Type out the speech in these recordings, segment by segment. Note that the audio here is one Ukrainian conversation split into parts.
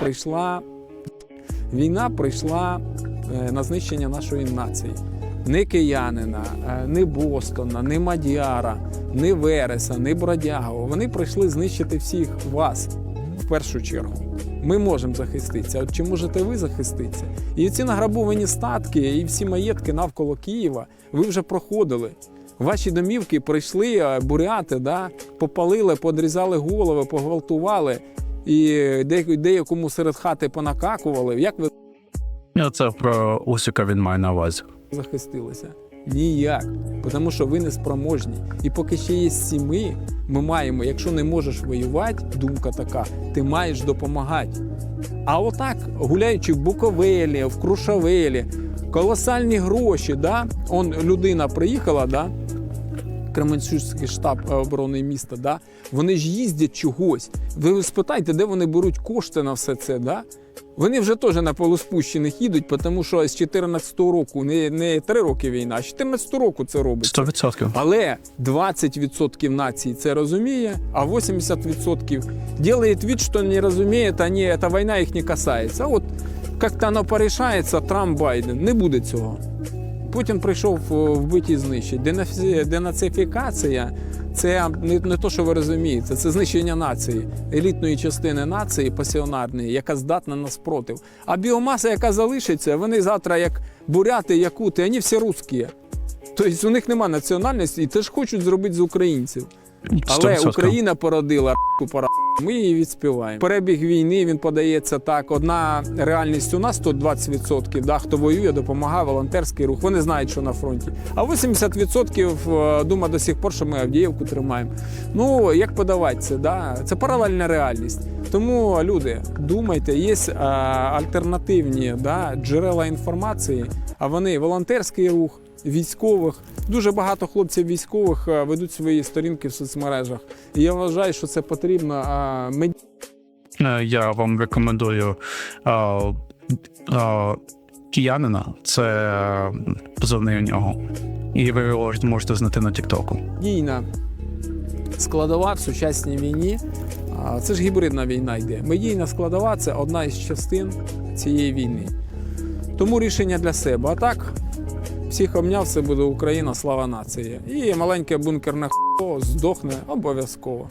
прийшла війна, прийшла е, на знищення нашої нації. Не киянина, не Бостона, не Мадяра, не Вереса, не Бродягова. Вони прийшли знищити всіх вас першу чергу. Ми можемо захиститися. От чи можете ви захиститися? І ці награбовані статки і всі маєтки навколо Києва ви вже проходили. Ваші домівки прийшли буряти, да? попалили, подрізали голови, погвалтували і деякому серед хати понакакували. Як ви це про Усіка він має на увазі. захистилися? Ніяк. Тому що ви не спроможні. І поки ще є сіми, ми маємо, якщо не можеш воювати, думка така, ти маєш допомагати. А отак, гуляючи в Буковелі, в Крушавелі, колосальні гроші, да? Он людина приїхала, да? Кременчуцький штаб е, оборони міста, да? вони ж їздять чогось. Ви спитайте, де вони беруть кошти на все це, да? Вони вже теж на полуспущених їдуть, тому що з 14-го року, не, не 3 роки війна, а з 14-го року це робить. 100%. Але 20% нації це розуміє, а 80% делает вид, що не розуміє, та ні, ця війна їх не касається. От як-то воно порішається, Трамп Байден, не буде цього. Путін прийшов вбиті знищить. Денацифікація це не, не то, що ви розумієте, це знищення нації, елітної частини нації пасіонарної, яка здатна на спротив. А біомаса, яка залишиться, вони завтра, як буряти, якути, вони всі русські. Тобто у них нема національності і теж хочуть зробити з українців. Але 100%. Україна породила р**ку пора. Ми її відспіваємо. Перебіг війни він подається так. Одна реальність у нас тут 20%, да, хто воює, допомагає, волонтерський рух. Вони знають, що на фронті. А 80% дума до сих пор, що ми Авдіївку тримаємо. Ну як подавати це? Да? Це паралельна реальність. Тому люди, думайте, є е, альтернативні да, джерела інформації, а вони волонтерський рух. Військових дуже багато хлопців військових е, ведуть свої сторінки в соцмережах. І я вважаю, що це потрібно. А ми Е, Я вам рекомендую а, а, киянина, це е, позивний у нього. І ви його можете знайти на Тіктоку. дійна складова в сучасній війні. Це ж гібридна війна йде. Медійна складова це одна із частин цієї війни. Тому рішення для себе. А так, всіх обняв, все буде Україна, слава нації. І маленьке бункерне хо здохне обов'язково.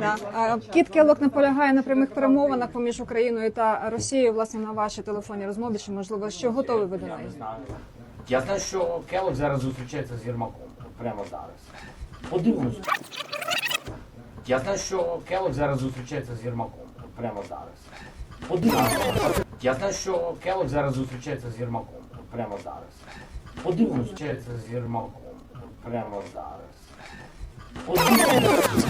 Да. А, Кіт Келлок наполягає на прямих перемовинах поміж Україною та Росією, власне, на вашій телефонній розмові, чи можливо, що готові ви до неї? Я знаю, що Келлог зараз зустрічається з Єрмаком. Прямо зараз. Подивимось. Я знаю, що Келлог зараз зустрічається з Єрмаком. Прямо зараз. Подивимось. Я знаю, що Келлог зараз зустрічається з Єрмаком прямо зараз. Подивимось, чи це з Єрмаком. Прямо зараз. Подивимось.